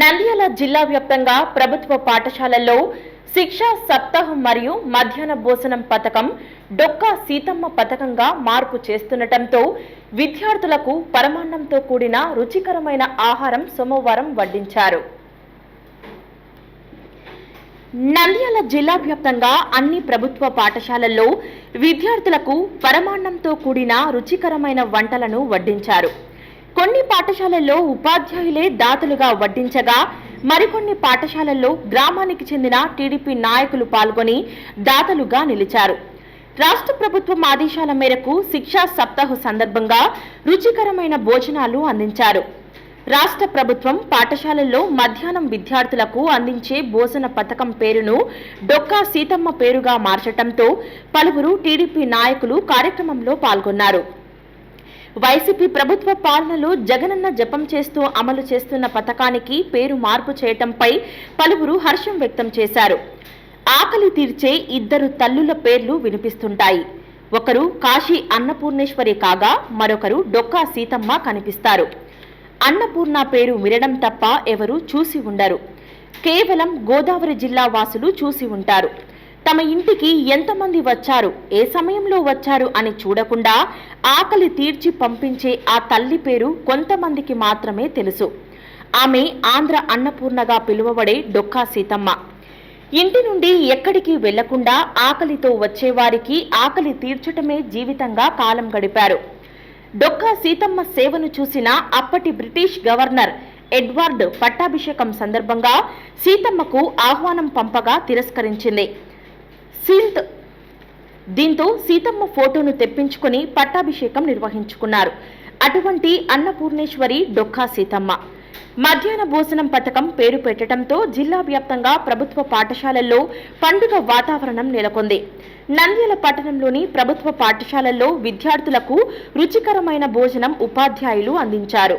నంద్యాల జిల్లా వ్యాప్తంగా ప్రభుత్వ పాఠశాలల్లో శిక్షా సప్తాహం మరియు మధ్యాహ్న భోజనం పథకం డొక్కా సీతమ్మ పథకంగా మార్పు చేస్తుండటంతో విద్యార్థులకు పరమాన్నంతో కూడిన రుచికరమైన ఆహారం సోమవారం వడ్డించారు. నంద్యాల జిల్లా వ్యాప్తంగా అన్ని ప్రభుత్వ పాఠశాలల్లో విద్యార్థులకు పరమాన్నంతో కూడిన రుచికరమైన వంటలను వడ్డించారు. కొన్ని పాఠశాలల్లో ఉపాధ్యాయులే దాతలుగా వడ్డించగా మరికొన్ని పాఠశాలల్లో గ్రామానికి చెందిన టీడీపీ నాయకులు పాల్గొని దాతలుగా నిలిచారు. రాష్ట్ర ప్రభుత్వం ఆదేశాల మేరకు శిక్షా సప్తాహ సందర్భంగా రుచికరమైన భోజనాలు అందించారు. రాష్ట్ర ప్రభుత్వం పాఠశాలల్లో మధ్యాహ్నం విద్యార్థులకు అందించే భోజన పథకం పేరును డొక్కా సీతమ్మ పేరుగా మార్చటంతో పలువురు టీడీపీ నాయకులు కార్యక్రమంలో పాల్గొన్నారు. వైసీపీ ప్రభుత్వ పాలనలో జగనన్న జపం చేస్తూ అమలు చేస్తున్న పథకానికి పేరు మార్పు చేయటంపై పలువురు హర్షం వ్యక్తం చేశారు. ఆకలి తీర్చే ఇద్దరు తల్లుల పేర్లు వినిపిస్తుంటాయి. ఒకరు కాశీ అన్నపూర్ణేశ్వరి కాగా మరొకరు డొక్కా సీతమ్మ కనిపిస్తారు. అన్నపూర్ణ పేరు వినడం తప్ప ఎవరూ చూసి ఉండరు. కేవలం గోదావరి జిల్లా వాసులు చూసి ఉంటారు. తమ ఇంటికి ఎంతమంది వచ్చారు ఏ సమయంలో వచ్చారు అని చూడకుండా ఆకలి తీర్చి పంపించే ఆ తల్లి పేరు కొంతమందికి మాత్రమే తెలుసు. ఆమె ఆంధ్ర అన్నపూర్ణగా పిలువబడే డొక్కా సీతమ్మ. ఇంటి నుండి ఎక్కడికి వెళ్ళకుండా ఆకలితో వచ్చేవారికి ఆకలి తీర్చటమే జీవితంగా కాలం గడిపారు. డొక్కా సీతమ్మ సేవను చూసిన అప్పటి బ్రిటిష్ గవర్నర్ ఎడ్వర్డ్ పట్టాభిషేకం సందర్భంగా సీతమ్మకు ఆహ్వానం పంపగా తిరస్కరించింది. సీల్త్ దీంతో సీతమ్మ ఫోటోను తెప్పించుకుని పట్టాభిషేకం నిర్వహించుకున్నారు. అటువంటి అన్నపూర్ణేశ్వరి డొక్కా సీతమ్మ. మధ్యాహ్న భోజనం పథకం పేరు పెట్టడంతో జిల్లా వ్యాప్తంగా ప్రభుత్వ పాఠశాలల్లో పండుగ వాతావరణం నెలకొంది. నంద్యాల పట్టణంలోని ప్రభుత్వ పాఠశాలల్లో విద్యార్థులకు రుచికరమైన భోజనం ఉపాధ్యాయులు అందించారు.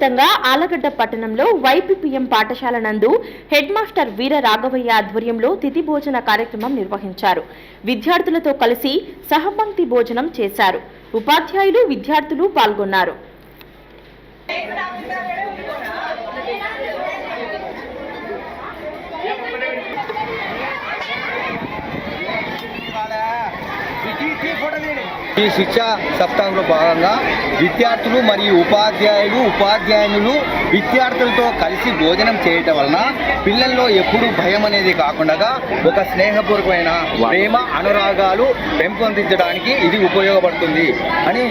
అదేవిధంగా ఆలగడ్డ పట్టణంలో వైపీపీఎం పాఠశాల నందు హెడ్ మాస్టర్ వీర రాఘవయ్య ఆధ్వర్యంలో తిథి భోజన కార్యక్రమం నిర్వహించారు. విద్యార్థులతో కలిసి సహపంక్తి భోజనం చేశారు. ఉపాధ్యాయులు విద్యార్థులు పాల్గొన్నారు. ఈ శిక్షా సప్తాహంలో భాగంగా విద్యార్థులు మరియు ఉపాధ్యాయులు ఉపాధ్యాయులు విద్యార్థులతో కలిసి భోజనం చేయటం వలన పిల్లల్లో ఎప్పుడూ భయం అనేది కాకుండా ఒక స్నేహపూర్వకమైన ప్రేమ అనురాగాలు పెంపొందించడానికి ఇది ఉపయోగపడుతుంది అని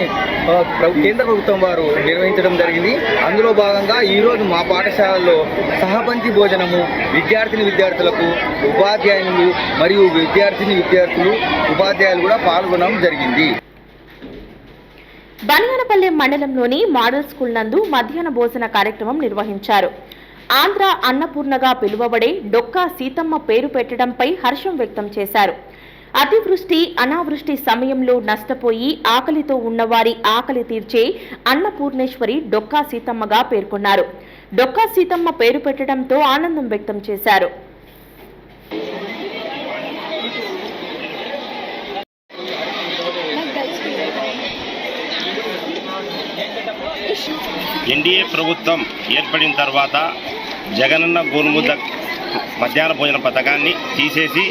కేంద్ర ప్రభుత్వం వారు నిర్వహించడం జరిగింది. అందులో భాగంగా ఈరోజు మా పాఠశాలలో సహపంచి భోజనము విద్యార్థిని విద్యార్థులకు ఉపాధ్యాయులు మరియు విద్యార్థిని విద్యార్థులు ఉపాధ్యాయులు కూడా పాల్గొనడం జరిగింది. బనగానపల్లె మండలంలోని మోడల్ స్కూల్ నందు మధ్యాహ్న భోజన కార్యక్రమం నిర్వహించారు. ఆంధ్ర అన్నపూర్ణగా పిలువబడే డొక్కా సీతమ్మ పేరు పెట్టడంపై హర్షం వ్యక్తం చేశారు. అతివృష్టి అనావృష్టి సమయంలో నష్టపోయి ఆకలితో ఉన్నవారి ఆకలి తీర్చే అన్నపూర్ణేశ్వరి డొక్కా సీతమ్మగా పేర్కొన్నారు. డొక్కా సీతమ్మ పేరు పెట్టడంతో ఆనందం వ్యక్తం చేశారు. ఎన్డీఏ ప్రభుత్వం ఏర్పడిన తర్వాత జగనన్న గోరుముద్ద మధ్యాహ్న భోజన పథకాన్ని తీసేసి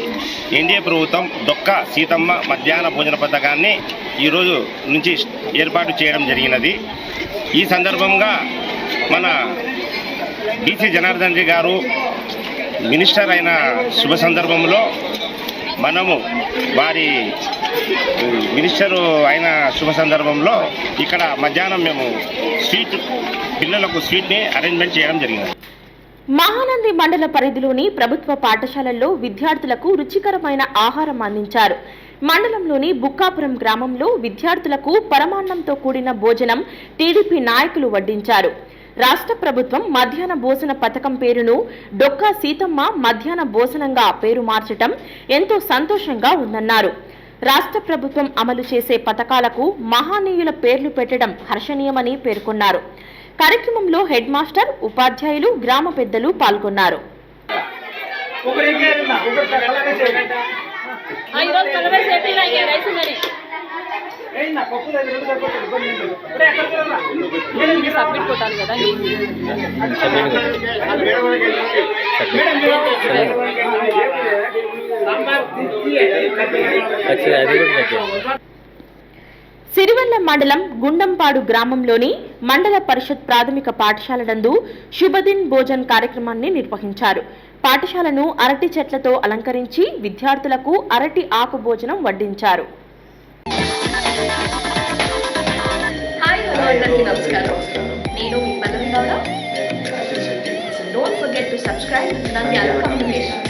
ఎన్డీఏ ప్రభుత్వం దొక్క సీతమ్మ మధ్యాహ్న భోజన పథకాన్ని ఈరోజు నుంచి ఏర్పాటు చేయడం జరిగినది. ఈ సందర్భంగా మన బీసీ జనార్దన్ రెడ్డి గారు మినిస్టర్ అయిన శుభ సందర్భంలో మనము వారి మినిస్టరు అయిన శుభ సందర్భంలో ఇక్కడ మధ్యాహ్నం మేము స్వీట్ పిల్లలకు స్వీట్ని అరేంజ్మెంట్ చేయడం జరిగింది. మహానంది మండల పరిధిలోని ప్రభుత్వ పాఠశాలల్లో విద్యార్థులకు రుచికరమైన ఆహారం అందించారు. మండలంలోని బుక్కాపురం గ్రామంలో విద్యార్థులకు పరమాన్నంతో కూడిన భోజనం టీడీపీ నాయకులు వడ్డించారు. రాష్ట్ర ప్రభుత్వం మధ్యాహ్న భోజన పథకం పేరును డొక్కా సీతమ్మ మధ్యాహ్న భోజనంగా పేరు మార్చటం ఎంతో సంతోషంగా ఉందన్నారు. రాష్ట్ర ప్రభుత్వం అమలు చేసే పథకాలకు మహానీయుల పేర్లు పెట్టడం హర్షణీయమని పేర్కొన్నారు. కార్యక్రమంలో హెడ్ మాస్టర్ ఉపాధ్యాయులు గ్రామ పెద్దలు పాల్గొన్నారు. సబ్మిట్ కొట్టాలి కదా సిరివెల్ల మండలం గుండంపాడు గ్రామంలోని మండల పరిషత్ ప్రాథమిక పాఠశాల నందు శుభదిన్ భోజన్ కార్యక్రమాన్ని నిర్వహించారు. పాఠశాలను అరటి చెట్లతో అలంకరించి విద్యార్థులకు అరటి ఆకు భోజనం వడ్డించారు. నమస్కారం. subscribe to Nanyalu communication.